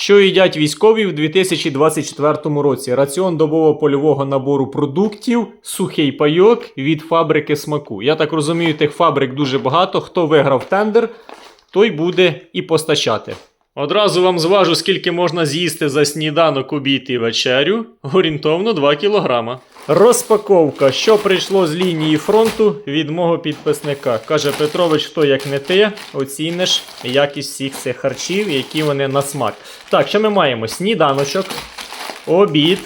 Що їдять військові в 2024 році? Раціон добово-польового набору продуктів, сухий пайок від фабрики смаку. Я так розумію, тих фабрик дуже багато. Хто виграв тендер, той буде і постачати. Одразу вам зважу, скільки можна з'їсти за сніданок, обід і вечерю. Орієнтовно 2 кілограма. Розпаковка, що прийшло з лінії фронту від мого підписника. Каже Петрович, хто як не ти, оціниш якість всіх цих харчів, які вони на смак. Так, що ми маємо? Сніданочок, обід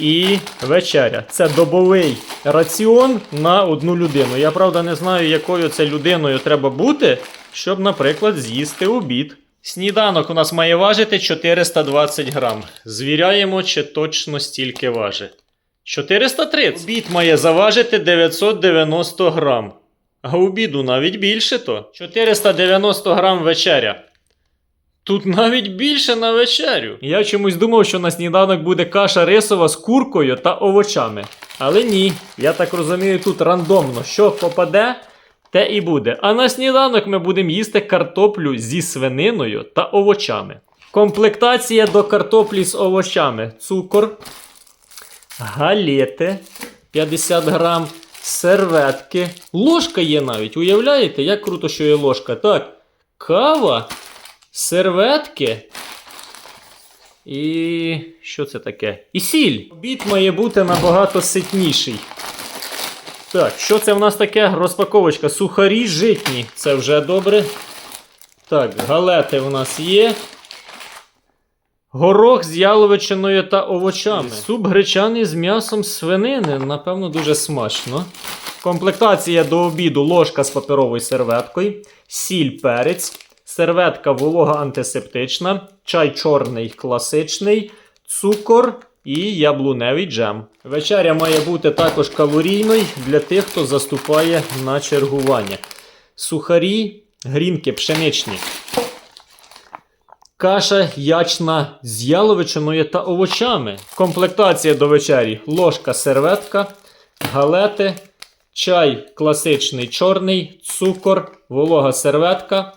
і вечеря. Це добовий раціон на одну людину. Я правда не знаю, якою це людиною треба бути, щоб, наприклад, з'їсти обід. Сніданок у нас має важити 420 грам. Звіряємо, чи точно стільки важить. 430. Обід має заважити 990 грам. А обіду навіть більше то. 490 грам вечеря. Тут навіть більше на вечерю. Я чомусь думав, що на сніданок буде каша рисова з куркою та овочами. Але ні, я так розумію, тут рандомно, що попаде, те і буде. А на сніданок ми будемо їсти картоплю зі свининою та овочами. Комплектація до картоплі з овочами: цукор, галети 50 грам, серветки. Ложка є навіть. Уявляєте, як круто, що є ложка. Так, кава, серветки. І що це таке? І сіль. Обід має бути набагато ситніший. Так, що це в нас таке? Розпаковочка. Сухарі житні. Це вже добре. Так, галети у нас є. Горох з яловичиною та овочами. Суп гречаний з м'ясом свинини. Напевно, дуже смачно. Комплектація до обіду ложка з паперовою серветкою, сіль перець, серветка волога антисептична, чай чорний класичний, цукор і яблуневий джем. Вечеря має бути також калорійною для тих, хто заступає на чергування. Сухарі, грінки пшеничні. Каша ячна з яловичиною та овочами. Комплектація до вечері: ложка серветка, галети, чай класичний чорний, цукор, волога серветка,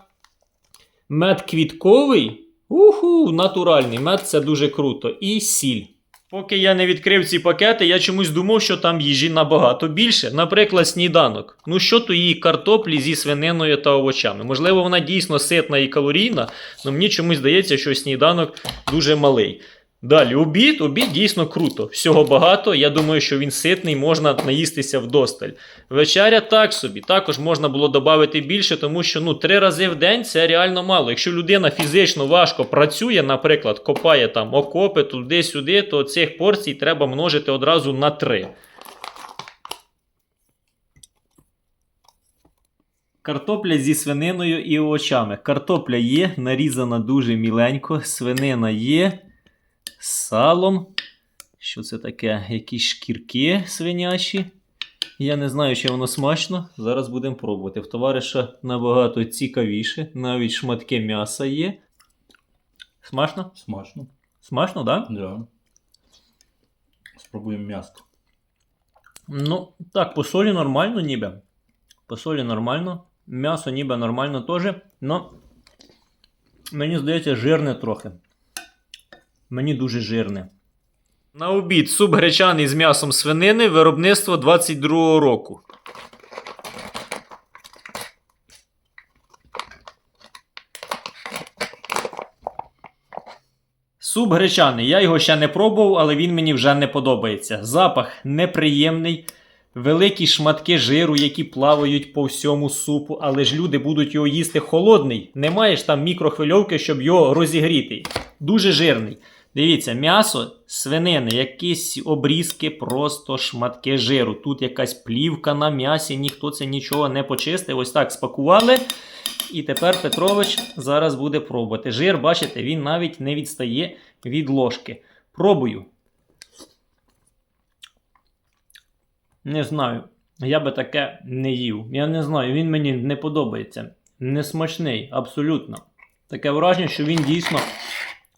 мед квітковий. Уху, натуральний мед це дуже круто. І сіль. Поки я не відкрив ці пакети, я чомусь думав, що там їжі набагато більше. Наприклад, сніданок. Ну що то її картоплі зі свининою та овочами. Можливо, вона дійсно ситна і калорійна, але мені чомусь здається, що сніданок дуже малий. Далі, обід, обід дійсно круто. Всього багато. Я думаю, що він ситний, можна наїстися вдосталь. Вечеря так собі. Також можна було додати більше, тому що ну, три рази в день це реально мало. Якщо людина фізично важко працює, наприклад, копає там окопи туди-сюди, то цих порцій треба множити одразу на три. Картопля зі свининою і овочами. Картопля є, нарізана дуже міленько, свинина є салом. Що це таке? Якісь шкірки свинячі. Я не знаю, чи воно смачно. Зараз будемо пробувати. В товариша набагато цікавіше. Навіть шматки м'яса є. Смачно? Смачно. Смачно, так? Да? Да. Спробуємо м'яско. Ну, так, по солі нормально ніби. По солі нормально. М'ясо ніби нормально теж. Но мені здається, жирне трохи. Мені дуже жирне. На обід суп гречаний з м'ясом свинини виробництво 22 року. Суп гречаний. Я його ще не пробував, але він мені вже не подобається. Запах неприємний, великі шматки жиру, які плавають по всьому супу, але ж люди будуть його їсти холодний. Не маєш там мікрохвильовки, щоб його розігріти. Дуже жирний. Дивіться, м'ясо свинини, якісь обрізки, просто шматки жиру. Тут якась плівка на м'ясі, ніхто це нічого не почистив. Ось так спакували. І тепер Петрович зараз буде пробувати. Жир, бачите, він навіть не відстає від ложки. Пробую. Не знаю. Я би таке не їв. Я не знаю, він мені не подобається. Несмачний, абсолютно. Таке враження, що він дійсно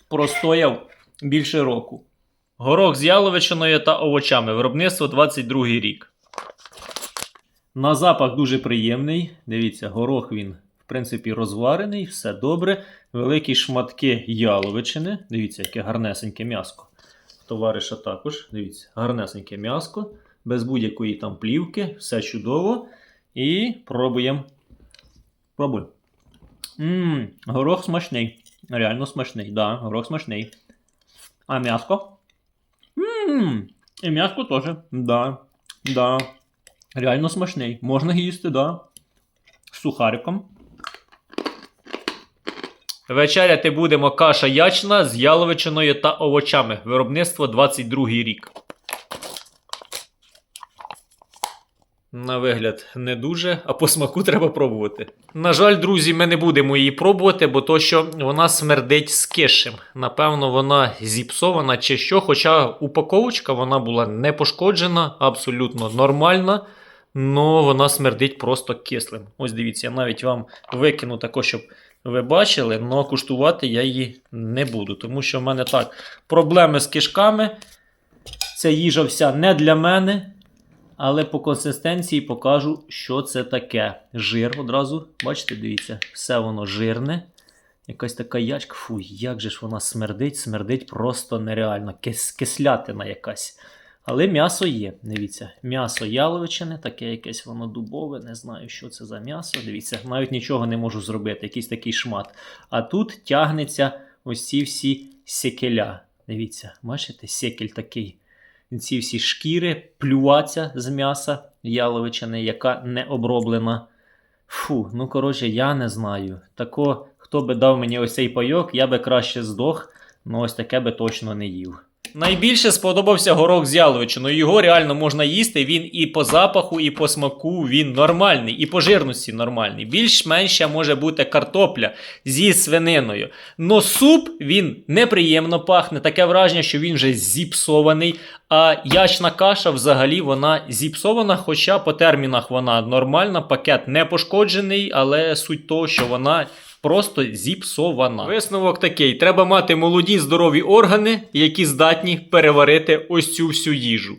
простояв більше року. Горох з яловичиною та овочами. Виробництво 22 рік. На запах дуже приємний. Дивіться, горох він, в принципі, розварений, все добре. великі шматки яловичини. Дивіться, яке гарнесеньке м'яско. Товариша також. Дивіться, гарнесеньке м'яско, без будь-якої там плівки, все чудово. І пробуємо. Пробуємо. Горох смачний. Реально смачний, да, горох смачний. А м'яско? Ммм, і м'яско теж. Да, да. Реально смачний. Можна їсти, да. З сухариком. Вечеряти будемо каша ячна з яловичиною та овочами. Виробництво 22 рік. На вигляд не дуже, а по смаку треба пробувати. На жаль, друзі, ми не будемо її пробувати, бо то, що вона смердить з кишем. Напевно, вона зіпсована чи що. Хоча упаковочка вона була не пошкоджена, абсолютно нормальна. Но вона смердить просто кислим. Ось дивіться, я навіть вам викину тако, щоб ви бачили, але куштувати я її не буду, тому що в мене так проблеми з кишками. Ця їжа вся не для мене. Але по консистенції покажу, що це таке. Жир одразу. Бачите, дивіться, все воно жирне. Якась така ячка. Фу, як же ж вона смердить, смердить просто нереально. Кис, кислятина якась. Але м'ясо є. Дивіться, м'ясо яловичини, таке якесь воно дубове, не знаю, що це за м'ясо. Дивіться, навіть нічого не можу зробити, якийсь такий шмат. А тут тягнеться ось ці всі секеля. Дивіться, бачите, секель такий. Ці всі шкіри плюваться з м'яса яловичини, яка не оброблена. Фу, ну коротше, я не знаю. Тако, хто би дав мені ось цей пайок, я би краще здох, ну ось таке би точно не їв. Найбільше сподобався горох з яловичиною. Його реально можна їсти. Він і по запаху, і по смаку він нормальний, і по жирності нормальний. Більш-менше може бути картопля зі свининою. Но суп він неприємно пахне. Таке враження, що він вже зіпсований. А ячна каша взагалі вона зіпсована, хоча по термінах вона нормальна, пакет не пошкоджений, але суть того, що вона просто зіпсована. Висновок такий: треба мати молоді здорові органи, які здатні переварити ось цю всю їжу.